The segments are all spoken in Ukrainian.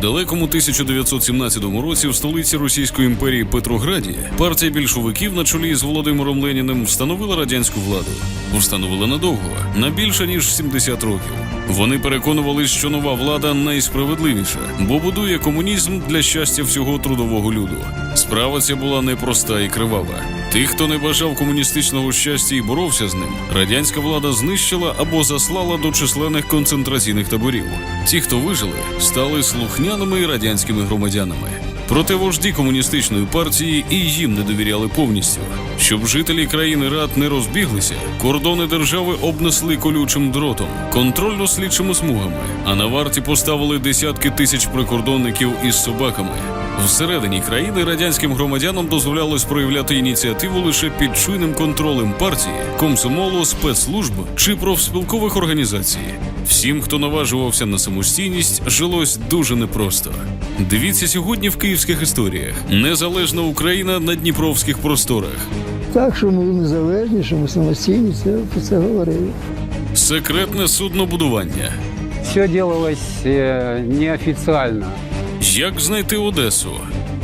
Далекому 1917 році в столиці Російської імперії Петрограді партія більшовиків на чолі з Володимиром Леніним встановила радянську владу. Встановила надовго, на більше ніж 70 років. Вони переконувались, що нова влада найсправедливіша, бо будує комунізм для щастя всього трудового люду. Справа ця була непроста і кривава. Тих, хто не бажав комуністичного щастя і боровся з ним, радянська влада знищила або заслала до численних концентраційних таборів. Ті, хто вижили, стали слухняними радянськими громадянами. Проте вожді комуністичної партії і їм не довіряли повністю. Щоб жителі країни рад не розбіглися, кордони держави обнесли колючим дротом, контрольно-слідчими смугами, а на варті поставили десятки тисяч прикордонників із собаками. Всередині країни радянським громадянам дозволялось проявляти ініціативу лише під чуйним контролем партії, комсомолу, спецслужб чи профспілкових організацій. Всім, хто наважувався на самостійність, жилось дуже непросто. Дивіться сьогодні в київських історіях. Незалежна Україна на дніпровських просторах. Так, що ми незалежні, що ми самостійні, це про це говорили. Секретне суднобудування. Все делалось э, неофициально. Як знайти Одесу?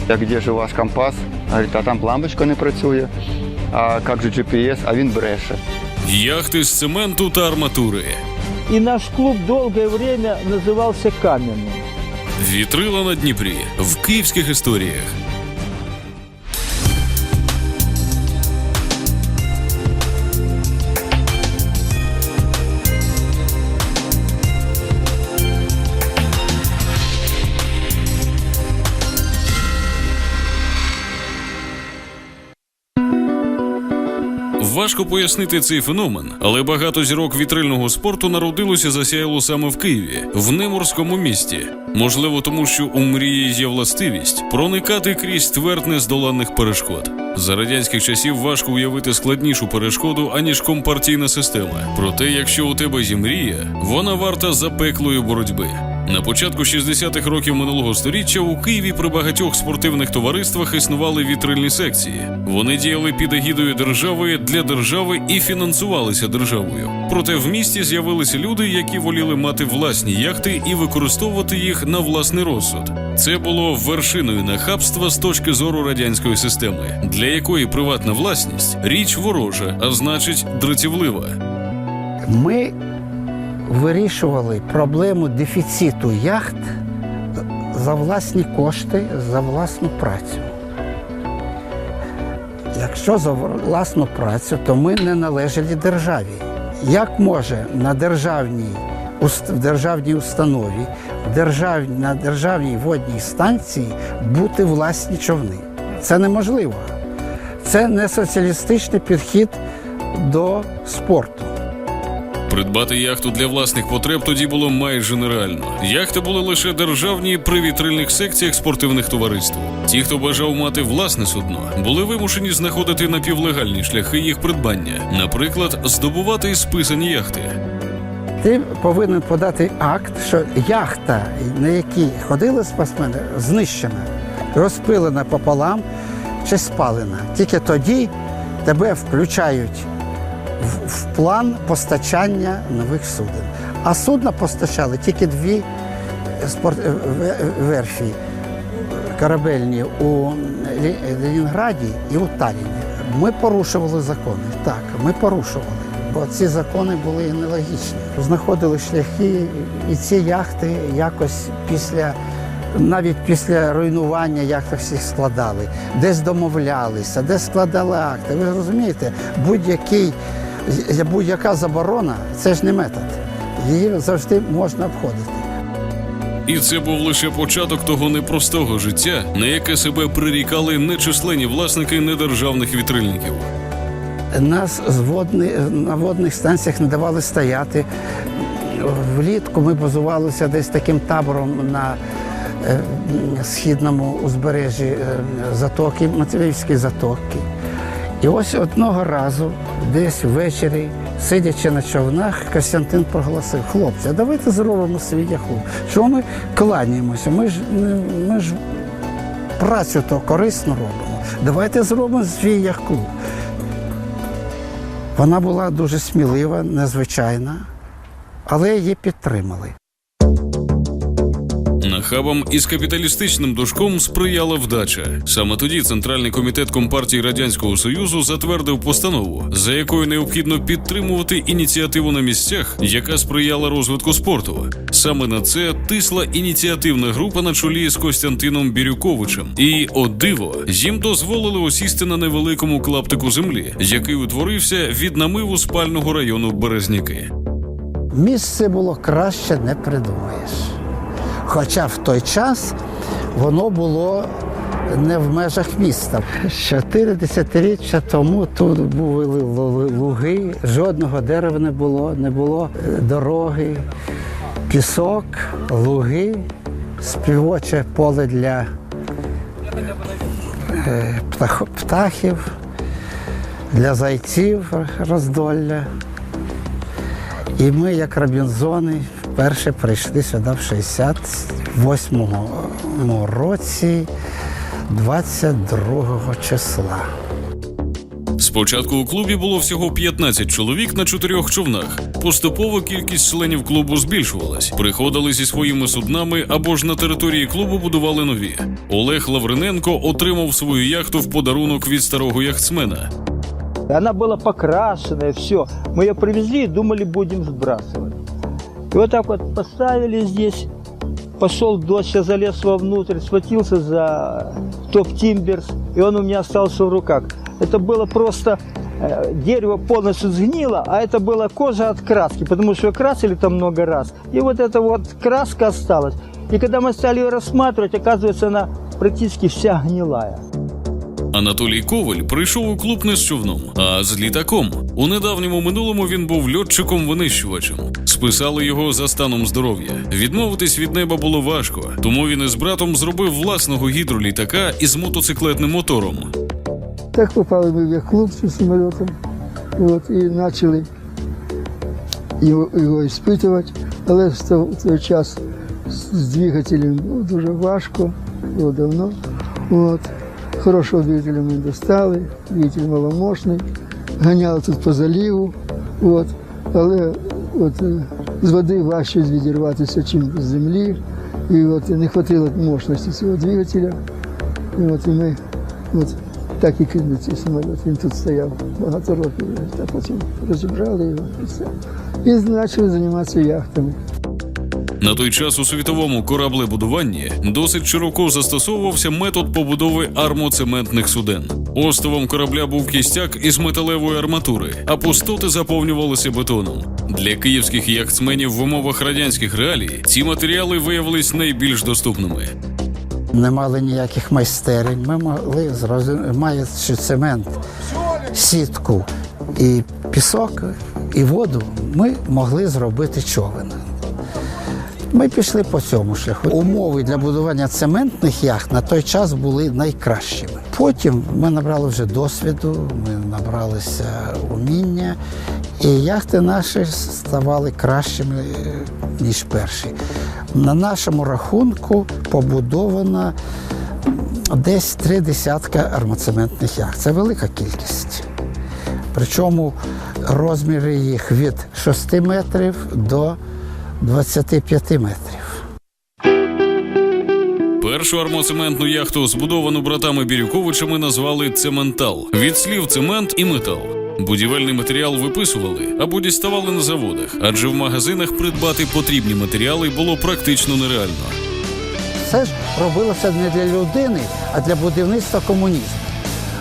Я де ж у вас компас? Говорить, а там лампочка не працює. А як же GPS? А він бреше. Яхти з цементу та арматури. И наш клуб долгое время назывался «Каменным». Вітрила на Дніпрі в київських історіях. Важко пояснити цей феномен, але багато зірок вітрильного спорту народилося засяяло саме в Києві, в неморському місті. Можливо, тому що у мрії є властивість проникати крізь тверд нездоланних перешкод. За радянських часів важко уявити складнішу перешкоду, аніж компартійна система. Проте, якщо у тебе є мрія, вона варта запеклої боротьби. На початку 60-х років минулого століття у Києві при багатьох спортивних товариствах існували вітрильні секції. Вони діяли під егідою держави для держави і фінансувалися державою. Проте в місті з'явилися люди, які воліли мати власні яхти і використовувати їх на власний розсуд. Це було вершиною нахабства з точки зору радянської системи, для якої приватна власність річ ворожа, а значить дратівлива. Ми вирішували проблему дефіциту яхт за власні кошти, за власну працю. Якщо за власну працю, то ми не належали державі. Як може на державній, в державній установі, держав, на державній водній станції бути власні човни? Це неможливо. Це не соціалістичний підхід до спорту. Придбати яхту для власних потреб тоді було майже нереально. Яхти були лише державні при вітрильних секціях спортивних товариств. Ті, хто бажав мати власне судно, були вимушені знаходити напівлегальні шляхи їх придбання, наприклад, здобувати списані яхти. Ти повинен подати акт, що яхта, на якій ходили спортсмени, знищена, розпилена пополам чи спалена. Тільки тоді тебе включають в, в план постачання нових суден. А судна постачали тільки дві спорт... е, верфі корабельні у Ленінграді і у Талліні. Ми порушували закони. Так, ми порушували, бо ці закони були нелогічні. Знаходили шляхи, і ці яхти якось після. Навіть після руйнування яхти всіх складали, десь домовлялися, десь складали акти. Ви розумієте, будь-який, будь-яка заборона це ж не метод. Її завжди можна обходити. І це був лише початок того непростого життя, на яке себе прирікали нечисленні власники недержавних вітрильників. Нас з водни, на водних станціях не давали стояти. Влітку ми базувалися десь таким табором на е, східному узбережжі е, затоки, Матвіївської затоки. І ось одного разу, десь ввечері, сидячи на човнах, Костянтин проголосив: хлопці, давайте зробимо свій яху. Чого ми кланяємося? Ми ж, ми ж працю то корисно робимо. Давайте зробимо свій яхт-клуб. Вона була дуже смілива, незвичайна, але її підтримали. Нахабам із капіталістичним душком сприяла вдача. Саме тоді Центральний комітет Компартії Радянського Союзу затвердив постанову, за якою необхідно підтримувати ініціативу на місцях, яка сприяла розвитку спорту. Саме на це тисла ініціативна група на чолі з Костянтином Бірюковичем. І, о диво, їм дозволили осісти на невеликому клаптику землі, який утворився від намиву спального району Березняки. Місце було краще не придумаєш. Хоча в той час воно було не в межах міста. Чотири десятиріччя тому тут були луги, жодного дерева не було, не було дороги, пісок, луги, співоче поле для е, птахів, для зайців роздолля. І ми, як Робінзони, вперше прийшли сюди в 68-му році, 22 числа. Спочатку у клубі було всього 15 чоловік на чотирьох човнах. Поступово кількість членів клубу збільшувалась. Приходили зі своїми суднами або ж на території клубу будували нові. Олег Лавриненко отримав свою яхту в подарунок від старого яхтсмена. Она была покрашенная, все. Мы ее привезли и думали, будем сбрасывать. И вот так вот поставили здесь. Пошел дождь, я залез вовнутрь, схватился за топ-тимберс, и он у меня остался в руках. Это было просто... э, Дерево полностью сгнило, а это была кожа от краски, потому что красили там много раз. И вот эта вот краска осталась. И когда мы стали ее рассматривать, оказывается, она практически вся гнилая. Анатолій Коваль прийшов у клуб не з човном, а з літаком. У недавньому минулому він був льотчиком-винищувачем. Списали його за станом здоров'я. Відмовитись від неба було важко, тому він із братом зробив власного гідролітака із мотоциклетним мотором. Так попали ми в яхт-клуб з самолітом. От, і почали його, його іспитувати. Але в той, час з, двигателем було дуже важко, було давно. От. Хорошого двигателя ми достали, двигатель маломощний, ганяли тут по заливу. От. Але от, е, з води важче відірватися, ніж з землі. І от, не вистачило мощності цього двигателя. І от і ми от, так і кинули цей самоліт. Він тут стояв багато років. А потім розібрали його і все. І почали займатися яхтами. На той час у світовому кораблебудуванні досить широко застосовувався метод побудови армоцементних суден. Остовом корабля був кістяк із металевої арматури, а пустоти заповнювалися бетоном. Для київських яхтсменів в умовах радянських реалій ці матеріали виявились найбільш доступними. Не мали ніяких майстерень. Ми могли, зроз- маючи цемент, сітку і пісок, і воду, ми могли зробити човен. Ми пішли по цьому шляху. Умови для будування цементних яхт на той час були найкращими. Потім ми набрали вже досвіду, ми набралися уміння, і яхти наші ставали кращими, ніж перші. На нашому рахунку побудовано десь три десятка армоцементних яхт. Це велика кількість. Причому розміри їх від 6 метрів до 25 метрів. Першу армоцементну яхту, збудовану братами Бірюковичами, назвали цементал від слів цемент і метал. Будівельний матеріал виписували або діставали на заводах, адже в магазинах придбати потрібні матеріали було практично нереально. Це ж робилося не для людини, а для будівництва комунізму.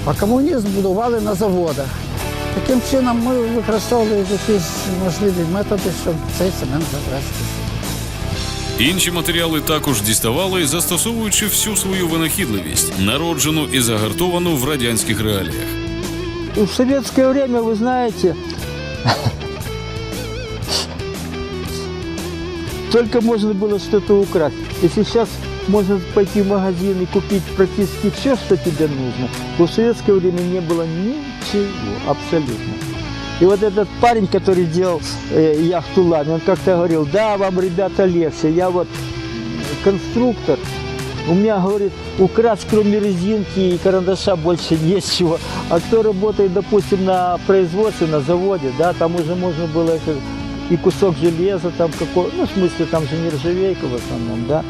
А комунізм будували на заводах. Таким чином ми використовували якісь можливі методи, щоб цей цемент завести. Інші матеріали також діставали, застосовуючи всю свою винахідливість, народжену і загартовану в радянських реаліях. И в советское время, вы знаете, только можно было что-то украсть. И сейчас можно пойти в магазин и купить практически все, что тебе нужно, то в советское время не было ничего, абсолютно. И вот этот парень, который делал э, яхту Лами, он как-то говорил, да, вам, ребята, легче, я вот конструктор, у меня, говорит, украсть кроме резинки и карандаша больше нечего. А кто работает, допустим, на производстве, на заводе, да, там уже можно было и кусок железа там какой, ну, в смысле, там же нержавейка в основном, да,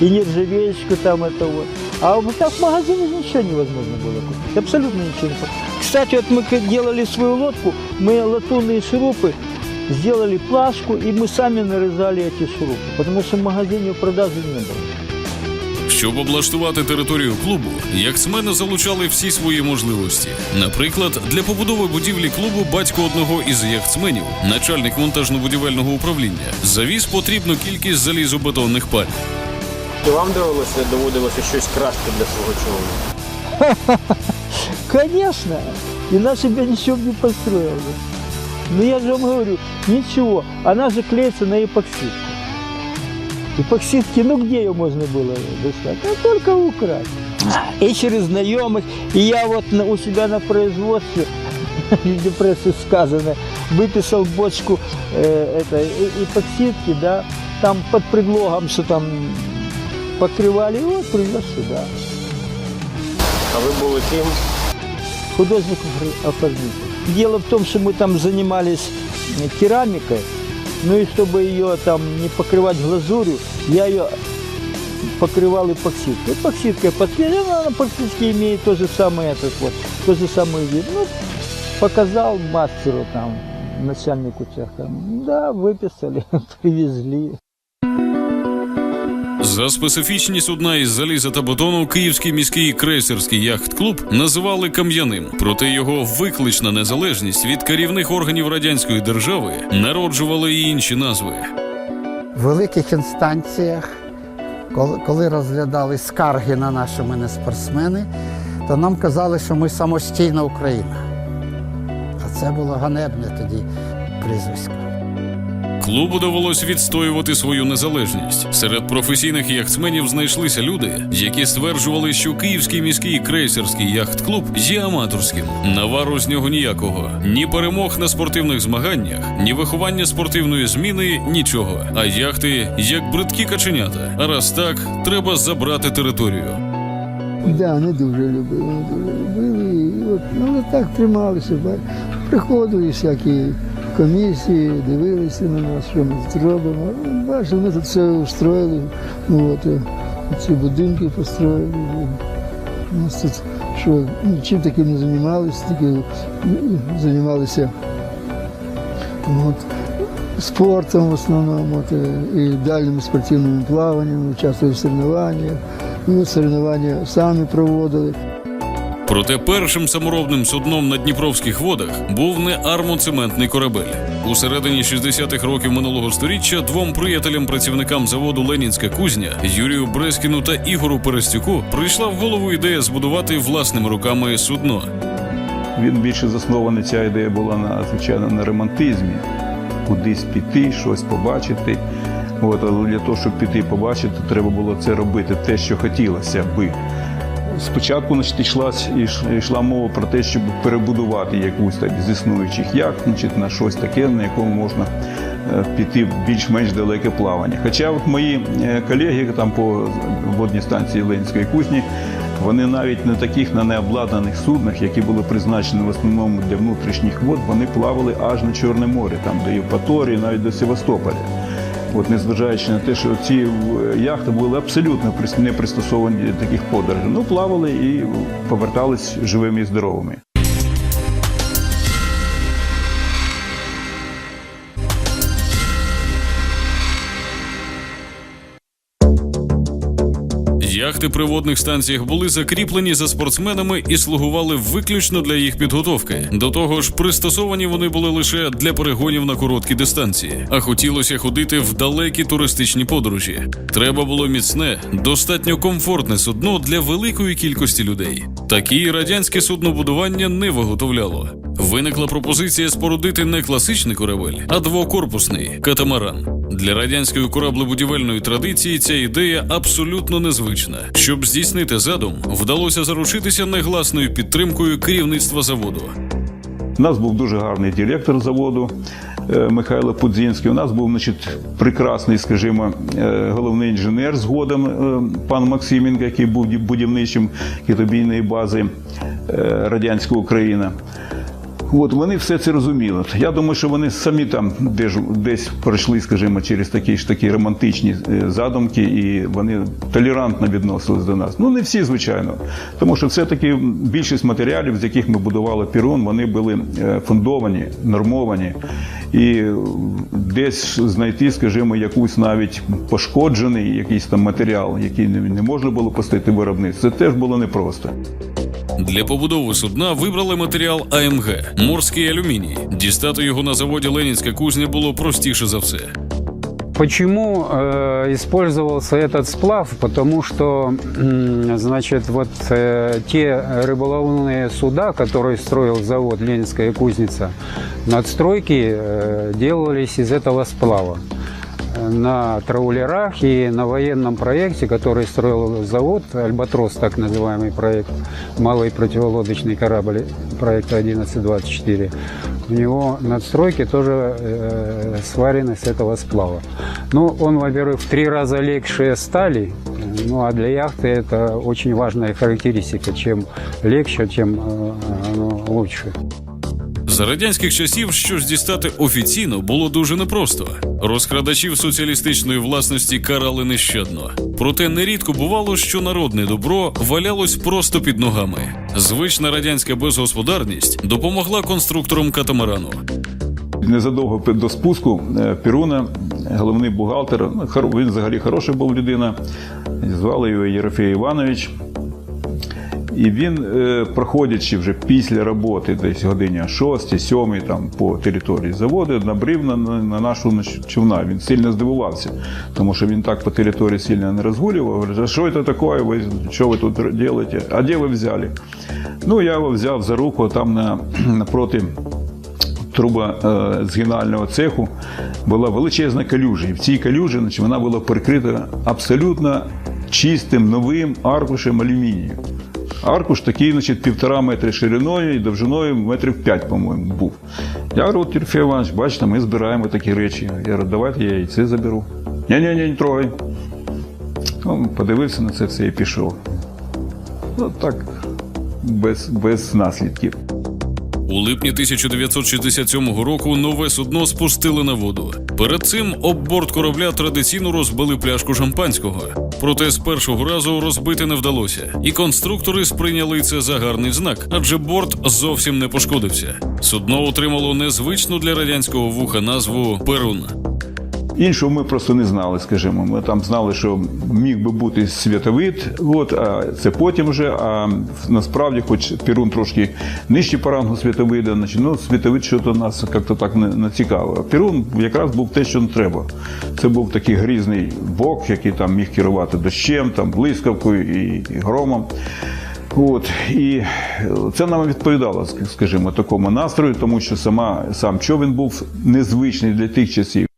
и нержавеечку там это вот. А вот так в магазине ничего невозможно было купить, абсолютно ничего не купить. Кстати, вот мы как делали свою лодку, мы латунные шурупы сделали плашку, и мы сами нарезали эти шурупы, потому что в магазине продажи не было. Щоб облаштувати територію клубу, яхтсмени залучали всі свої можливості. Наприклад, для побудови будівлі клубу батько одного із яхтсменів, начальник монтажно-будівельного управління, завіз потрібну кількість залізобетонних паль. І вам довелося доводилося щось красти для свого човна? Конечно, иначе бы я ничего бы не построил. бы. Ну я же вам говорю, ничего, она же клеится на эпоксидку. Эпоксидки, ну где ее можно было достать? Ну только украсть. И через знакомых, и я вот на- у себя на производстве, в депрессии сказано, выписал бочку э, этой э- эпоксидки, да, там под предлогом, что там покрывали, и вот привез сюда. А ви були ким? художник оформитель. Дело в том, что мы там занимались э, керамикой, ну и чтобы ее там не покрывать глазурью, я ее покрывал эпоксидкой. Эпоксидкой подклеена, она практически имеет то же самое этот вот, то же самый вид. Ну, показал мастеру там, начальнику цеха. Да, выписали, привезли. За специфічні судна із заліза та бетону Київський міський крейсерський яхт-клуб називали кам'яним. Проте його виклична незалежність від керівних органів радянської держави народжувала і інші назви. В великих інстанціях, коли, розглядали скарги на наші ми не спортсмени, то нам казали, що ми самостійна Україна. А це було ганебне тоді прізвисько. Клубу довелось відстоювати свою незалежність. Серед професійних яхтсменів знайшлися люди, які стверджували, що Київський міський крейсерський яхт-клуб є аматорським. Навару з нього ніякого. Ні перемог на спортивних змаганнях, ні виховання спортивної зміни, нічого. А яхти як бридкі каченята. А раз так, треба забрати територію. Да, не дуже любили, не дуже любили. І от, ну, так трималися. Приходили всякі комісії, дивилися на нас, що ми тут робимо. Ну, Бачили, ми тут все устроїли. Ну, от, е, ці будинки построїли. У нас тут що, ну, чим таким не займалися, тільки займалися от, спортом в основному, от, е, і дальнім спортивним плаванням, участвували в соревнованнях. Ми соревнування самі проводили. Проте першим саморобним судном на дніпровських водах був не армоцементний корабель. У середині 60-х років минулого століття двом приятелям-працівникам заводу Ленінська кузня Юрію Брескіну та Ігору Перестюку прийшла в голову ідея збудувати власними руками судно. Він більше заснований, ця ідея була на звичайно на романтизмі. Кудись піти, щось побачити. От, але для того, щоб піти побачити, треба було це робити, те, що хотілося би. Спочатку значить, йшла, йшла мова про те, щоб перебудувати якусь так з існуючих яхт, значить, на щось таке, на якому можна е, піти в більш-менш далеке плавання. Хоча от мої е, колеги там по водній станції Ленінської кузні, вони навіть на таких на необладнаних суднах, які були призначені в основному для внутрішніх вод, вони плавали аж на Чорне море, там до Євпаторії, навіть до Севастополя. От незважаючи на те, що ці е, яхти були абсолютно не пристосовані для таких подорожей. Ну, плавали і повертались живими і здоровими. Яхти станціях були закріплені за спортсменами і слугували виключно для їх підготовки. До того ж, пристосовані вони були лише для перегонів на короткі дистанції, а хотілося ходити в далекі туристичні подорожі. Треба було міцне, достатньо комфортне судно для великої кількості людей. Такі радянське суднобудування не виготовляло. Виникла пропозиція спорудити не класичний корабель, а двокорпусний катамаран. Для радянської кораблебудівельної традиції ця ідея абсолютно незвична. Щоб здійснити задум, вдалося заручитися негласною підтримкою керівництва заводу. У нас був дуже гарний директор заводу е, Михайло Пудзінський. У нас був значить, прекрасний, скажімо, е, головний інженер згодом е, пан Максименко, який був будівничим китобійної бази радянська Україна. От вони все це розуміли. Я думаю, що вони самі там десь, десь пройшли, скажімо, через такі ж такі романтичні е, задумки, і вони толерантно відносились до нас. Ну не всі, звичайно, тому що все-таки більшість матеріалів, з яких ми будували Пірун, вони були е, фундовані, нормовані. І десь знайти, скажімо, якусь навіть пошкоджений якийсь там матеріал, який не можна було пустити виробництво, це теж було непросто. Для побудови судна вибрали матеріал АМГ морський алюміній. Дістати його на заводі Ленінська кузня було простіше за все. Почему э, использовался этот сплав? Потому что, м, значит, вот э, те рыболовные суда, которые строил завод Ленинская кузница, надстройки э, делались из этого сплава. Э, На траулерах и на военном проекте, который строил завод, Альбатрос, так называемый проект, малый противолодочный корабль проекта 1124, у него надстройки тоже э, сварены с этого сплава. Ну, он, во-первых, в три раза легче стали, ну, а для яхты это очень важная характеристика. Чем легче, тем э, оно лучше. За радянських часів щось дістати офіційно було дуже непросто. Розкрадачів соціалістичної власності карали нещадно. Проте нерідко бувало, що народне добро валялось просто під ногами. Звична радянська безгосподарність допомогла конструкторам катамарану. Незадовго до спуску е, Піруна, головний бухгалтер, ну, він взагалі хороша був людина, звали його Єрофей Іванович. І він, е, проходячи вже після роботи, десь годині 6-7 там по території заводу, набрив на, на, на нашу човна. Він сильно здивувався, тому що він так по території сильно не розгулював. Говорить, а що це таке? Ви, що ви тут робите? А де ви взяли? Ну, я його взяв за руку там на, напроти труба е, згинального цеху була величезна калюжа. І в цій калюжі вона була перекрита абсолютно чистим новим аркушем алюмінію. Аркуш такий, значить, півтора метри шириною і довжиною метрів п'ять, по-моєму, був. Я говорю, от Тимофій Іванович, бачите, ми збираємо такі речі. Я говорю, давайте я і заберу. Ні-ні, не трогай. Ну, подивився на це все і пішов. Ну так, без, без наслідків. У липні 1967 року нове судно спустили на воду. Перед цим об борт корабля традиційно розбили пляшку шампанського. Проте з першого разу розбити не вдалося, і конструктори сприйняли це за гарний знак, адже борт зовсім не пошкодився. Судно отримало незвичну для радянського вуха назву Перун. Іншого ми просто не знали, скажімо. Ми там знали, що міг би бути світовид, от, а це потім вже. А насправді, хоч Перун трошки нижче по рангу світовида, значить, ну, світовид щось нас як-то так не, не цікаво. Перун якраз був те, що не треба. Це був такий грізний бок, який там міг керувати дощем, там, блискавкою і, і громом. От і це нам відповідало, скажімо, такому настрою, тому що сама сам човен був незвичний для тих часів.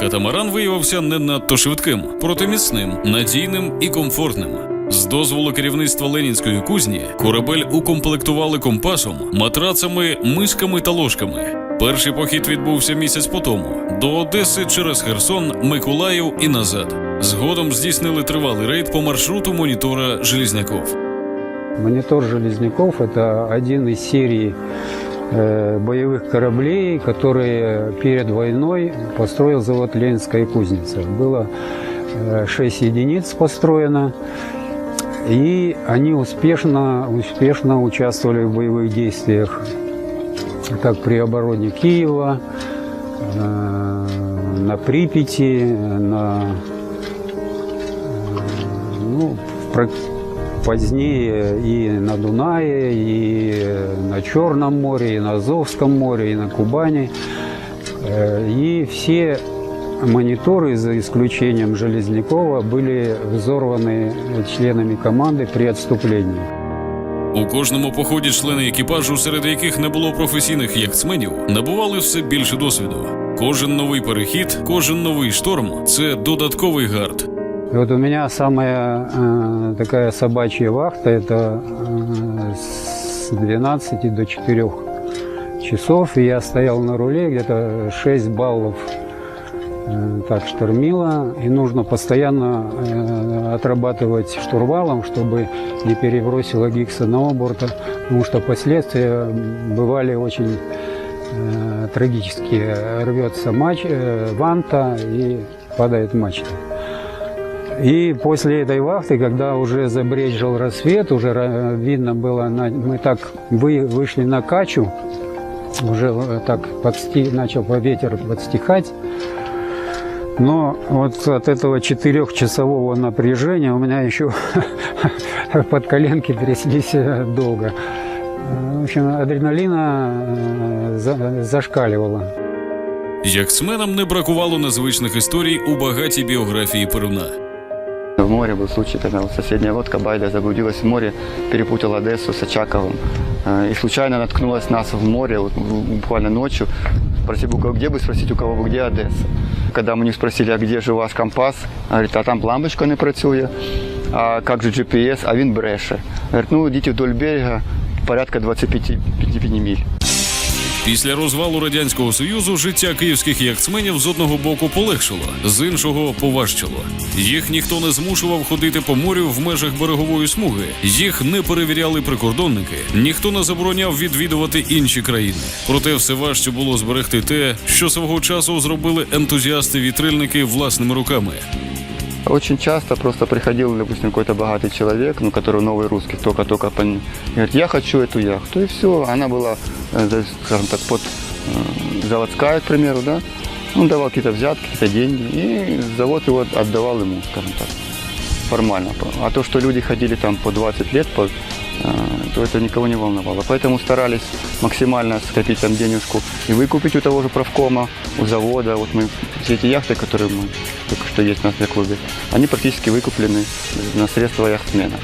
Катамаран виявився не надто швидким, проте міцним, надійним і комфортним. З дозволу керівництва Ленінської кузні корабель укомплектували компасом, матрацами, мисками та ложками. Перший похід відбувся місяць по тому до Одеси через Херсон, Миколаїв і назад. Згодом здійснили тривалий рейд по маршруту монітора Желізняков. Монитор Железняков – это один из серий э, боевых кораблей, которые перед войной построил завод Ленинская кузница. Было э, шесть единиц построено, и они успешно, успешно участвовали в боевых действиях, как при обороне Киева, э, на Припяти, на ну, позднее и на Дунае, и на Черном море, и на Азовском море, и на Кубани. Э, И все мониторы, за исключением Железнякова, были взорваны членами команды при отступлении. У кожному поході члени екіпажу, серед яких не було професійних яхтсменів, набували все більше досвіду. Кожен новий перехід, кожен новий шторм це додатковий гард. И вот у меня самая э, такая собачья вахта, это э, с 12 до 4 часов, и я стоял на руле, где-то 6 баллов э, так штормило, и нужно постоянно э, отрабатывать штурвалом, чтобы не перебросило гиг с одного борта, потому что последствия бывали очень э, трагические. Рвется мач, э, ванта и падает мачта. И после этой вахты, когда уже забрежил рассвет, уже ра- видно было, на- мы так вы, вышли на качу, уже э, так подсти, начал по ветер подстихать. Но вот от этого четырехчасового напряжения у меня еще под коленки тряслись э, долго. Э, В общем, адреналина э, за- зашкаливала. Яхтсменам не бракувало незвичних історій у багатій біографії Перуна. В море был случай, когда вот соседняя лодка Байда заблудилась в море, перепутала Одессу с Очаковым. Э, И случайно наткнулась нас в море, вот, в- буквально ночью. Спросил, у кого- где бы спросить у кого бы, где Одесса. Когда мы не спросили, а где же ваш компас, говорит, а там лампочка не працює, а как же GPS, а він бреше. Говорит, ну йдіть вдоль берега, порядка 25 25 миль. Після розвалу радянського союзу життя київських яхтсменів з одного боку полегшило, з іншого поважчало. Їх ніхто не змушував ходити по морю в межах берегової смуги. Їх не перевіряли прикордонники, ніхто не забороняв відвідувати інші країни. Проте все важче було зберегти те, що свого часу зробили ентузіасти-вітрильники власними руками. Очень часто просто приходил, допустим, какой-то богатый человек, ну, который новый русский, только-только пон... говорит, я хочу эту яхту, и все. Она была, э, да, скажем так, под э, заводская, к примеру, да. Он давал какие-то взятки, какие-то деньги, и завод его отдавал ему, скажем так, формально. А то, что люди ходили там по 20 лет, по, э, то это никого не волновало. Поэтому старались максимально скопить там денежку и выкупить у того же правкома, у завода. Вот мы все эти яхты, которые мы только что есть у нас в клубе, они практически выкуплены на средства яхтсмена.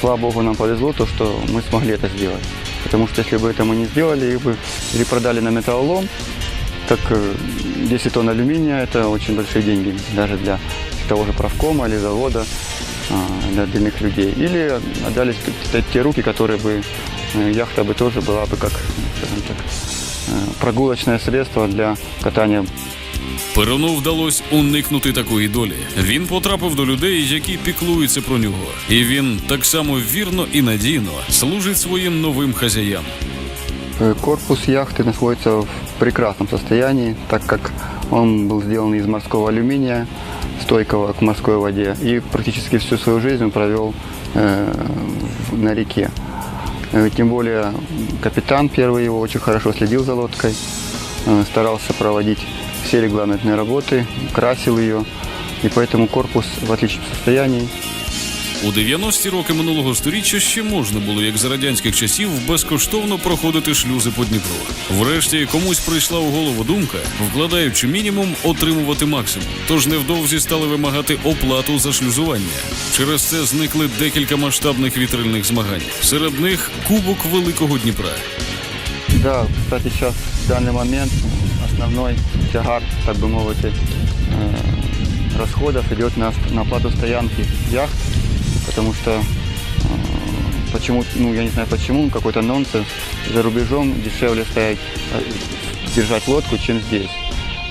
Слава богу, нам повезло то, что мы смогли это сделать. Потому что если бы это мы не сделали, их бы или продали на металлолом, так э, 10 тонн алюминия – это очень большие деньги даже для того же правкома или завода, а, для отдельных людей. Или отдались т- те руки, которые бы, э, яхта бы тоже была бы как, скажем так, э, прогулочное средство для катания Перуну вдалося уникнути такої долі. Він потрапив до людей, які піклуються про нього, і він так само вірно і надійно служить своїм новим хазяям. Э, Корпус яхты находится в прекрасном состоянии, так как он был сделан из морского алюминия, стойкого к морской воде, и практически всю свою жизнь он провел э, на реке. Э, Тем более капитан первый его очень хорошо следил за лодкой, э, старался проводить все регламентные работы, красил ее, и поэтому корпус в отличном состоянии. У 90-ті роки минулого сторіччя ще можна було, як за радянських часів, безкоштовно проходити шлюзи по Дніпру. Врешті комусь прийшла у голову думка, вкладаючи мінімум, отримувати максимум. Тож невдовзі стали вимагати оплату за шлюзування. Через це зникли декілька масштабних вітрильних змагань. Серед них Кубок Великого Дніпра. Да, кстати, сейчас в данный момент основной тягар, так бы мовити, э, расходов идет на, на оплату стоянки яхт, Потому что э, почему, ну я не знаю почему, какой-то нонсенс, за рубежом дешевле стоять, э, держать лодку, чем здесь.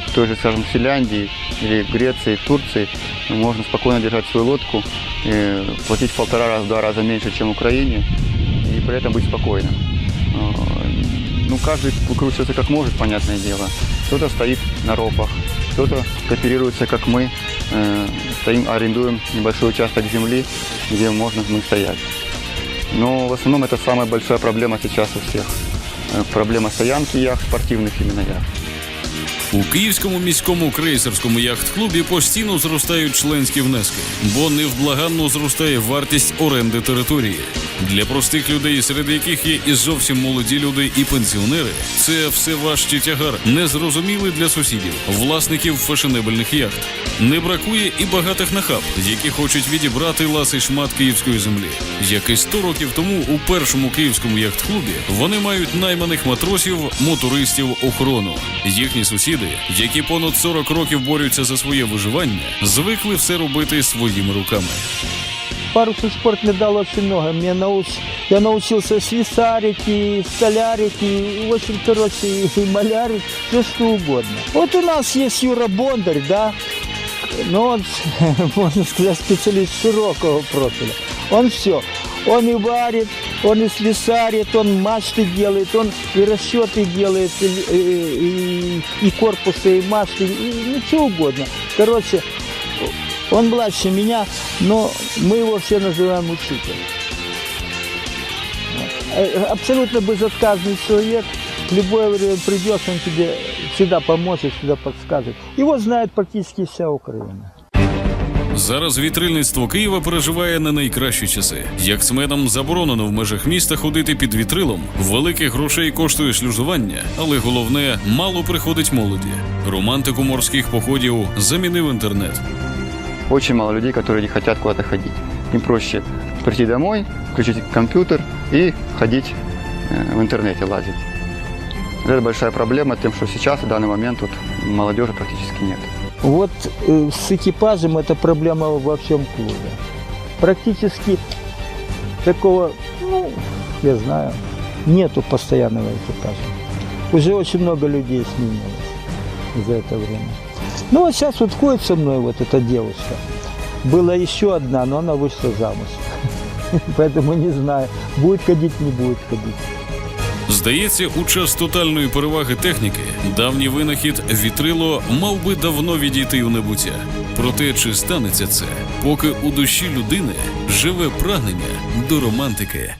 В той же, скажем, Финляндии или Греции, Турции можно спокойно держать свою лодку, э, платить в полтора раза, два раза меньше, чем в Украине, и при этом быть спокойным. Ну, каждый выкручивается как может, понятное дело. Кто-то стоит на ропах, кто-то кооперируется, как мы, стоим, арендуем небольшой участок земли, где можно мы стоять. Но в основном это самая большая проблема сейчас у всех. Э, Проблема стоянки яхт, спортивных именно яхт. У київському міському крейсерському яхт-клубі постійно зростають членські внески, бо невблаганно зростає вартість оренди території. Для простих людей, серед яких є і зовсім молоді люди, і пенсіонери, це все важчий тягар, незрозумілий для сусідів, власників фешенебельних яхт. Не бракує і багатих нахаб, які хочуть відібрати ласий шмат київської землі. Як і 100 років тому у першому київському яхт-клубі вони мають найманих матросів, мотористів, охорону. Їхні сусіди, які понад 40 років борються за своє виживання, звикли все робити своїми руками. парусный спорт мне дал очень много. Мне науч- Я научился слесарить, и столярить, и, короче, и, малярить, все что угодно. Вот у нас есть Юра Бондарь, да, но он, можно сказать, специалист широкого профиля. Он все. Он и варит, он и слесарит, он мачты делает, он и расчеты делает, и, и- и корпусы, и мачты, и ну, что угодно. Короче, он младше меня, но мы его все называем учителем. Э, Абсолютно безотказный человек. В любое время придешь, он тебе всегда поможет, всегда подскажет. Его знает практически вся Украина. Зараз вітрильництво Києва переживає не найкращі часи. Яхтсменам заборонено в межах міста ходити під вітрилом. Великих грошей коштує шлюзування, але головне мало приходить молоді. Романтику морських походів замінив інтернет. Очень мало людей, которые не хотят куда-то ходить. Им проще прийти домой, включить компьютер и ходить э, в интернете, лазить. Это большая проблема тем, что сейчас, в данный момент, тут молодежи практически нет. Вот э, с экипажем это проблема во всем клубе. Практически такого, ну, я знаю, нету постоянного экипажа. Уже очень много людей сменилось за это время. Ну, вот сейчас вот ходит со мной вот эта девушка. Была еще одна, но она вышла замуж. Поэтому не знаю, будет ходить, не будет ходить. Здається, у час тотальної переваги техніки давній винахід вітрило мав би давно відійти у небуття. Проте чи станеться це, поки у душі людини живе прагнення до романтики?